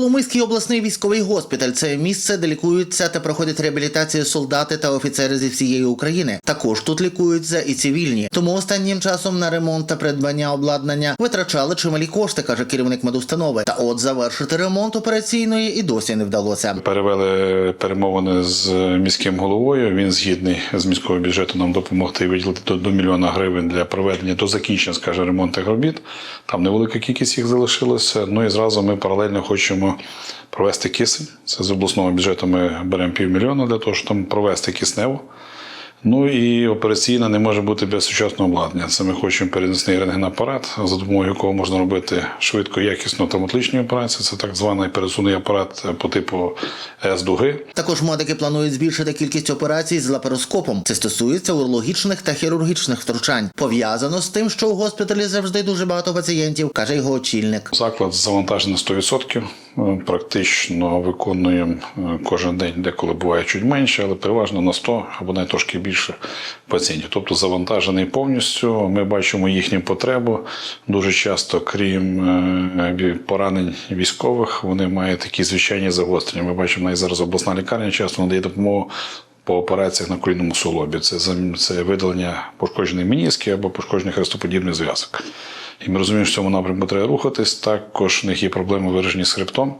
Коломийський обласний військовий госпіталь це місце, де лікуються та проходять реабілітацію солдати та офіцери зі всієї України. Також тут лікуються і цивільні. Тому останнім часом на ремонт та придбання обладнання витрачали чималі кошти, каже керівник медустанови. Та от завершити ремонт операційної і досі не вдалося. Перевели перемовини з міським головою. Він згідний з міського бюджету нам допомогти виділити до, до мільйона гривень для проведення до закінчення, скаже, ремонтних робіт. Там невелика кількість їх залишилося. Ну і зразу ми паралельно хочемо провести кисень. Це з обласного бюджету ми беремо півмільйона для того, щоб там провести кисневу. Ну і операційна не може бути без сучасного обладнання. Це ми хочемо перенесний рентгенапарат, за допомогою якого можна робити швидко, якісно травматичні операції. Це так званий пересувний апарат по типу С-дуги. Також медики планують збільшити кількість операцій з лапароскопом. Це стосується урологічних та хірургічних втручань. Пов'язано з тим, що у госпіталі завжди дуже багато пацієнтів, каже його очільник. Заклад завантажений 100%. Е, Практично виконуємо е, кожен день, деколи буває чуть менше, але переважно на 100 або навіть трошки більше пацієнтів. Тобто завантажений повністю. Ми бачимо їхню потребу. Дуже часто, крім е, поранень військових, вони мають такі звичайні загострення. Ми бачимо навіть зараз обласна лікарня часто надає допомогу. По операціях на колінному суглобі це це видалення пошкодженої меніски або пошкоджений хрестоподібний зв'язок. І ми розуміємо, що в цьому напрямку треба рухатись. Також в них є проблеми виражені. І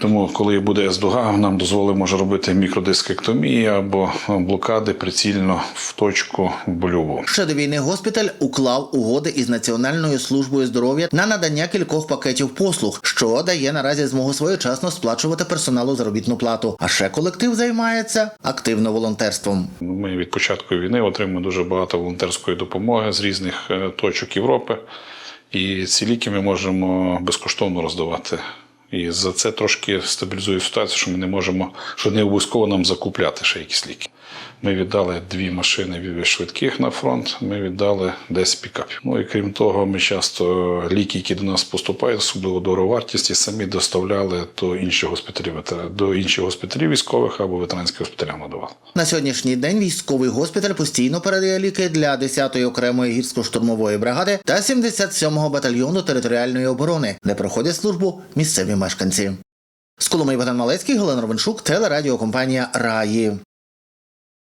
Тому, коли буде С-дуга, нам дозволить може робити мікродискектомії або блокади прицільно в точку больову. Ще до війни госпіталь уклав угоди із Національною службою здоров'я на надання кількох пакетів послуг, що дає наразі змогу своєчасно сплачувати персоналу заробітну плату. А ще колектив займається активно волонтерством. Ми від початку війни отримуємо дуже багато волонтерської допомоги з різних е, точок Європи. І ці ліки ми можемо безкоштовно роздавати. І за це трошки стабілізує ситуацію, що ми не можемо, що не обов'язково нам закупляти ще якісь ліки. Ми віддали дві машини швидких на фронт, ми віддали 10 пікапів. Ну і крім того, ми часто ліки, які до нас поступають, особливо дороговартісті, самі доставляли до інших госпіталів, до інших госпіталів військових або ветеранських госпіталів надавали. На сьогоднішній день військовий госпіталь постійно передає ліки для 10-ї окремої гірсько-штурмової бригади та 77-го батальйону територіальної оборони, де проходять службу місцеві мешканці. З Коломиї Богдан Малецький, Галина Ровеншук, телерадіокомпанія Раї.